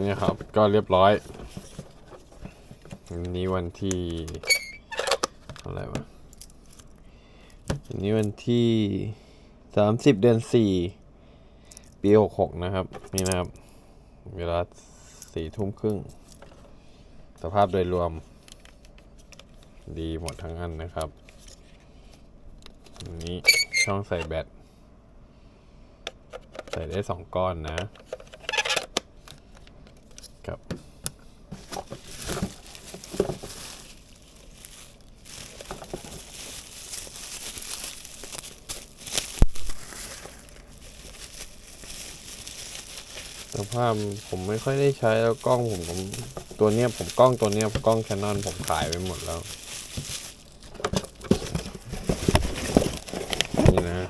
นี่ครับก็เรียบร้อยวันนี้วันที่อะไรวะวันนี้วันที่สามสิบเดือนสี่ปีหกหกนะครับ นี่นะครับ เวลาสี่ทุ่มครึ่ง สภาพโดยรวม ดีหมดทั้งอันนะครับนนี้ช่องใส่แบตใส่ได้สองก้อนนะ ครับภาพผมไม่ค่อยได้ใช้แล้วกล้องผมผมตัวเนี้ยผมกล้องตัวเนี้ยกล้องแคนนอนผมขายไปหมดแล้ว นี่นะ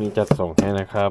มีจัดส่งให้นะครับ